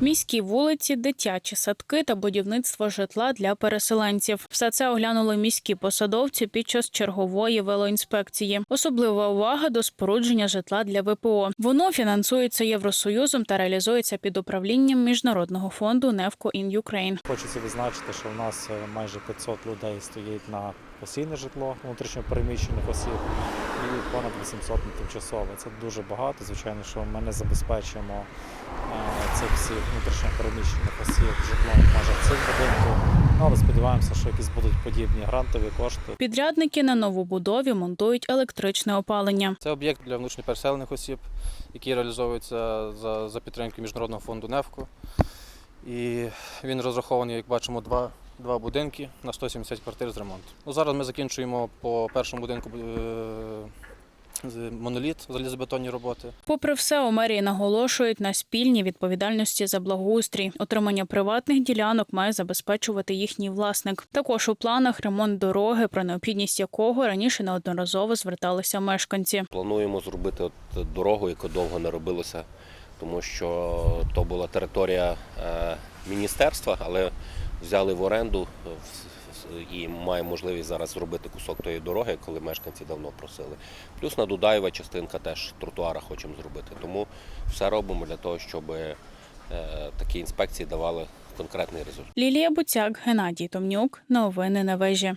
Міські вулиці, дитячі садки та будівництво житла для переселенців. Все це оглянули міські посадовці під час чергової велоінспекції. Особлива увага до спорудження житла для ВПО. Воно фінансується Євросоюзом та реалізується під управлінням міжнародного фонду «Невко in Ukraine». Хочеться відзначити, що в нас е, майже 500 людей стоїть на постійне житло внутрішньопереміщених осіб і понад 800 на тимчасове. Це дуже багато. Звичайно, що ми не забезпечимо е, цих всіх внутрішньопереміщених осіб житлом в межах цих будинків. Ну, але сподіваємося, що якісь будуть подібні грантові кошти. Підрядники на новобудові монтують електричне опалення. Це об'єкт для внутрішньопереселених осіб, який реалізовується за, за підтримки Міжнародного фонду НЕФКО. І він розрахований, як бачимо, два, два будинки на 170 квартир з ремонту. Ну, зараз ми закінчуємо по першому будинку е, з- моноліт, залізобетонні роботи. Попри все, у мерії наголошують на спільній відповідальності за благоустрій. Отримання приватних ділянок має забезпечувати їхній власник. Також у планах ремонт дороги, про необхідність якого раніше неодноразово зверталися мешканці. Плануємо зробити от дорогу, яку довго не робилося, тому що то була територія е, міністерства, але взяли в оренду е, і маємо можливість зараз зробити кусок тої дороги, коли мешканці давно просили. Плюс на Дудаєва частинка теж тротуара хочемо зробити. Тому все робимо для того, щоб е, такі інспекції давали конкретний результат. Лілія Буцяк, Геннадій Томнюк. Новини на вежі.